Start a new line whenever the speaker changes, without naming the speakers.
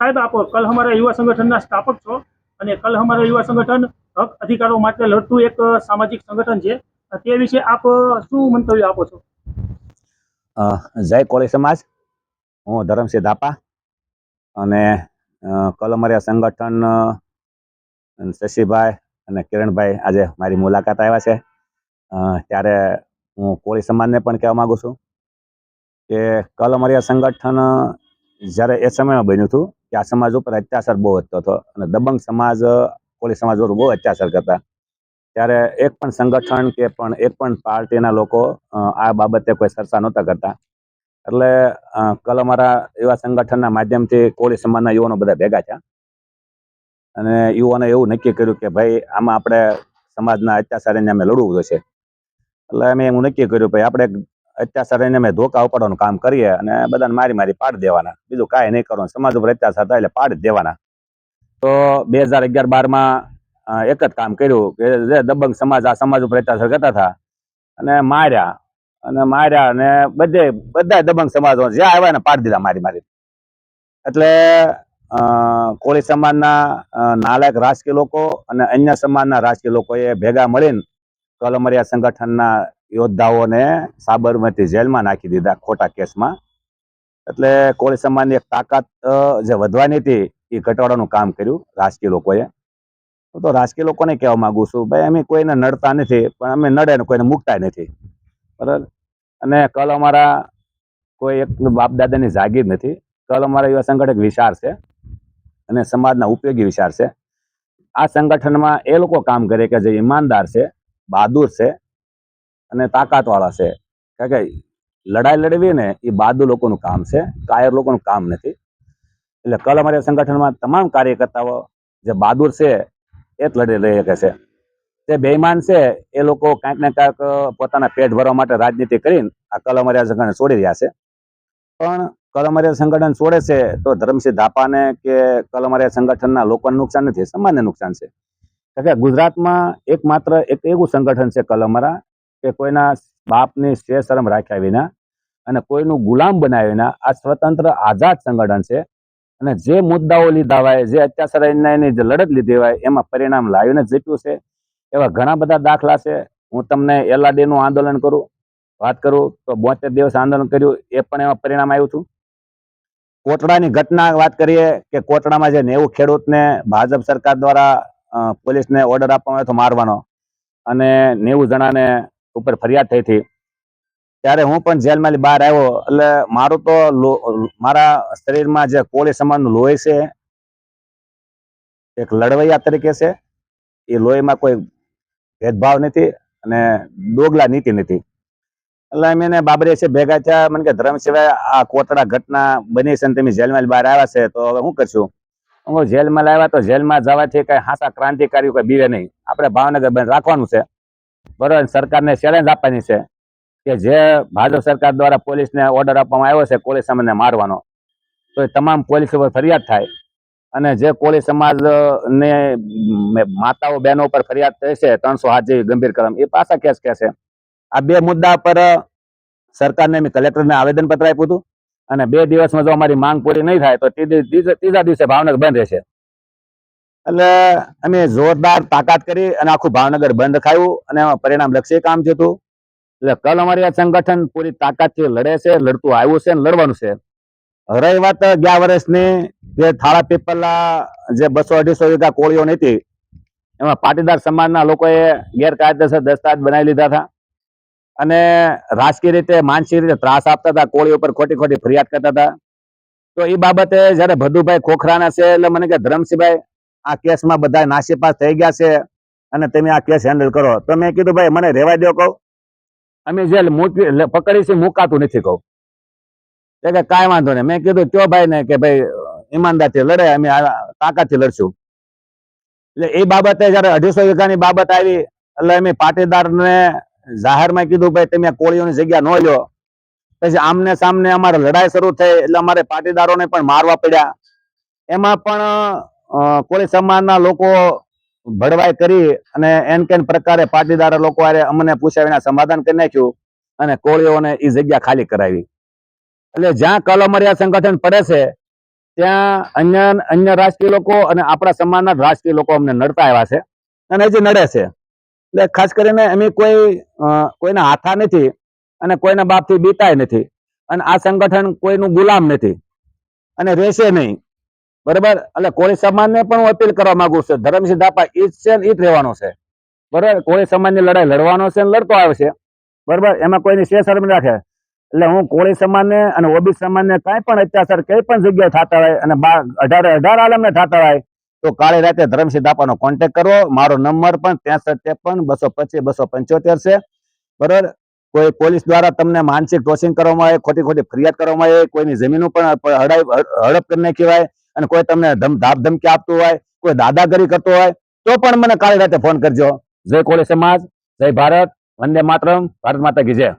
સાહેબ, આપો કલ હમારા યુવા સંગઠનના સ્થાપક છો અને કલ હમારા યુવા સંગઠન હક અધિકારો માટે લડતું એક સામાજિક સંગઠન છે. તે વિશે આપ શું મંતવ્ય આપો છો?
જય કોળી સમાજ. હું ધરમસિંહ ધાપા અને કલ અમારા સંગઠન શશીભાઈ અને કિરણભાઈ આજે મારી મુલાકાત આવ્યા છે. ત્યારે હું કોળી સમાજને પણ કહેવા માગું છું કે કલ અમારા સંગઠન જ્યારે એ સમયમાં બન્યું હતું કે આ સમાજ ઉપર અત્યાચાર બહુ વધતો હતો અને દબંગ સમાજ કોળી સમાજ ઉપર બહુ અત્યાચાર કરતા. ત્યારે એક પણ સંગઠન કે પણ એક પણ પાર્ટીના લોકો આ બાબતે કોઈ ચર્ચા નહોતા કરતા. એટલે કલ અમારા એવા સંગઠનના માધ્યમથી કોળી સમાજના યુવાનો બધા ભેગા થયા. અને યુવાને એવું નક્કી કર્યું કે ભાઈ, આમાં આપણે સમાજના અત્યાચારીને અમે લડવું જોઈએ એટલે અમે એવું નક્કી કર્યું, ભાઈ, આપણે અત્યાચારીને અમે ધોકા ઉપાડવાનું કામ કરીએ અને બધાને મારી મારી પાડી દેવાના. બીજું કાંઈ નહીં કરવાનું. સમાજ ઉપર અત્યાચાર થાય એટલે પાડી દેવાના. તો બે હજાર અગિયાર બારમાં એક જ કામ કર્યું કે જે દબંગ સમાજ, આ સમાજ ઉપર અત્યાચાર કરતા હતા અને માર્યા. અને માર્યા અને બધે બધા દબંગ સમાજો જ્યાં આવ્યા ને પાડી દીધા મારી મારી. એટલે કોળી સમાજના નાલાયક રાજકીય લોકો અને અન્ય સમાજના રાજકીય લોકોએ ભેગા મળીને કલમરિયા સંગઠનના યોદ્ધાઓને સાબરમતી જેલમાં નાખી દીધા ખોટા કેસમાં. એટલે કોળી સમાજની એક તાકાત જે વધવાની હતી, એ ઘટાડવાનું કામ કર્યું રાજકીય લોકોએ. હું તો રાજકીય લોકોને કહેવા માંગુ છું, ભાઈ, અમે કોઈને નડતા નથી, પણ અમે નડે ને કોઈને મૂકતા નથી. બરાબર? અને કલ અમારા કોઈ એક બાપ દાદાની જાગીર નથી. કલ અમારા એવા સંગઠન એક વિચાર છે, અને સમાજના ઉપયોગી વિચાર છે. આ સંગઠનમાં એ લોકો કામ કરે કે જે ઈમાનદાર છે, બહાદુર છે અને તાકાતવાળા છે. કારણ કે લડાઈ લડવી ને એ બાદુ લોકોનું કામ છે. કાયર લોકોનું કામ નથી. એટલે કલ અમારા સંગઠનમાં તમામ કાર્યકર્તાઓ જે બહાદુર છે, એ જ લડી રહી શકે છે. જે બેઈમાન છે, એ લોકો કાંઈક ને કાંઈક પોતાના પેટ ભરવા માટે રાજનીતિ કરીને આ કલમરિયા સંગઠન છોડી રહ્યા છે. પણ કલમરિયા સંગઠન છોડે છે, તો ધર્મસિંહ ધાપાને કે કલમરિયા સંગઠનના લોકોને નુકસાન નથી સમાજને નુકસાન છે. કારણ કે ગુજરાતમાં એકમાત્ર એક એવું સંગઠન છે કલમરા કે કોઈના બાપની શે શરમ રાખ્યા વિના અને કોઈનું ગુલામ બનાવ્યા વિના આ સ્વતંત્ર આઝાદ સંગઠન છે. અને જે મુદ્દાઓ લીધા હોય, જે અત્યાચારની જે લડત લીધી હોય, એમાં પરિણામ લાવીને જીત્યું છે. એવા ઘણા બધા દાખલા છે. હું તમને LRD નું આંદોલન કરું, વાત કરું, તો બોતેર દિવસ આંદોલન કર્યું, એ પણ એમાં પરિણામ આવ્યું હતું. કોટડાની ઘટના વાત કરીએ કે કોટડામાં જે નેવું ખેડૂતને ભાજપ સરકાર દ્વારા પોલીસને ઓર્ડર આપવામાં આવ્યો હતો મારવાનો. અને નેવું જણાને ઉપર ફરિયાદ થઈ હતી. ત્યારે હું પણ જેલમાંથી બહાર આવ્યો. એટલે મારું તો મારા શરીરમાં જે કોળી સમાજનું લોહી છે, એક લડવૈયા તરીકે છે, એ લોહીમાં કોઈ ભેદભાવ નથી અને ડોગલા નીતિ નથી. એટલે અમે એને બાબરે છે, ભેગા થયા. મને કે ધર્મ સિવાય આ કોતરા ઘટના બની છે તમે જેલમાં બહાર આવ્યા છે, તો હવે શું કરશું? હું જેલમાં લાવ્યા તો જેલમાં જવાથી કઈ હાસા ક્રાંતિકારીઓ કઈ બીવે નહીં. આપણે ભાવનગર બંધ રાખવાનું છે. બરોબર સરકારને ચેલેન્જ આપવાની છે કે જે ભાજપ સરકાર દ્વારા પોલીસને ઓર્ડર આપવામાં આવ્યો છે કોળી સમાજને મારવાનો. તો એ તમામ પોલીસ ઉપર ફરિયાદ થાય. અને જે કોળી સમાજ અ, ને મ- માતાઓ બહેનો ઉપર ફરિયાદ થઈ છે ત્રણસો હાથ જેવી ગંભીર કલમ એ પાછા કેસ કહેશે આ બે મુદ્દા પર સરકારને મેં કલેક્ટરને આવેદનપત્ર આપ્યું હતું. અને બે દિવસમાં જો અમારી માંગ પૂરી નહીં થાય તો ત્રીજા દિવસે ભાવનગર બંધ રહેશે. એટલે અમે જોરદાર તાકાત કરી અને આખું ભાવનગર બંધ ખાયું અને એમાં પરિણામ લક્ષી કામ થયું એટલે કલ અમારી આ સંગઠન પૂરી તાકાતથી લડે છે, લડતું આવ્યું છે અને લડવાનું છે. રહી વાત ગયા વર્ષની, જે થાળા પીપલા જે બસો અઢીસો વીઘા કોળીઓ નથી એમાં પાટીદાર સમાજના લોકોએ ગેરકાયદેસર દસ્તાવેજ બનાવી લીધા હતા. અને રાજકીય રીતે, માનસિક રીતે ત્રાસ આપતા હતા કોળી ઉપર ખોટી ખોટી ફરિયાદ કરતા હતા. તો એ બાબતે જયારે ભદુભાઈ ખોખરાના છે, એટલે મને કે ધરમસિંહભાઈ આ કેસમાં બધા નાસીપાસ થઈ ગયા છે અને તમે આ કેસ હેન્ડલ કરો. તો મેં કીધું, ભાઈ, મને રેવા દો કહું. અમે જે પકડી છે, મુકાતું નથી કહું. તે કે કાંઈ વાંધો નહીં. મેં કીધું, ત્યો ભાઈ ને કે, ભાઈ, ઈમાનદારથી લડે અમે તાકાતથી લડશું. એટલે એ બાબતે જયારે અઢીસો વીઘાની બાબત આવી, એટલે અમે પાટીદારને જાહેરમાં કીધું, ભાઈ, તમે કોળીઓની જગ્યા ન લ્યો. પછી આમને સામને અમારે લડાઈ શરૂ થઈ, એટલે અમારે પાટીદારોને પણ મારવા પડ્યા. એમાં પણ કોળી સમાજના લોકો ભડવાઈ કરી અને એન કેન પ્રકારે પાટીદાર લોકો હારે અમને પૂછ્યા વિના સમાધાન કરી નાખ્યું અને કોળીઓને એ જગ્યા ખાલી કરાવી. એટલે જ્યાં કલમરિયા સંગઠન પડે છે, ત્યાં અન્ય અન્ય રાજકીય લોકો અને આપણા સમાજના રાજકીય લોકો અમને નડતા આવ્યા છે અને હજી નડે છે. એટલે ખાસ કરીને અમે કોઈ કોઈના હાથા નથી અને કોઈના બાપથી બીતાય નથી અને આ સંગઠન કોઈનું ગુલામ નથી અને રહેશે નહીં. બરાબર? એટલે કોળી સમાજને પણ હું અપીલ કરવા માંગુ છું ધરમસિંહ દાપા જ છે ને ઈ જ રહેવાનો છે. બરાબર? કોળી સમાજની લડાઈ લડવાનો છે ને લડતો આવે છે. બરાબર? એમાં કોઈની શે શરમ રાખે. એટલે હું કોળી સમાજને અને ઓબી સમાજને કાંઈ પણ અત્યાચાર, કઈ પણ જગ્યાએ થતા હોય અને અઢારે, અઢાર આલમને થતા હોય, તો કાળી રાતે ધરમસિંહ દાપાનો કોન્ટેક કરવો. મારો નંબર પણ ત્રેસઠ, ત્રેપન, બસો પચીસ, બસો પંચોતેર છે. બરાબર? કોઈ પોલીસ દ્વારા તમને માનસિક ટોસિંગ કરવામાં આવે ખોટી ખોટી ફરિયાદ કરવામાં આવે, કોઈની જમીનો પણ હડપ કરી નાખી હોય અને કોઈ તમને ધાપ ધમકી આપતું હોય, કોઈ દાદાગીરી કરતો હોય, તો પણ મને કાળી રાતે ફોન કરજો. જય કોળી સમાજ, જય ભારત, વંદે માતરમ, ભારત માતા કી જય.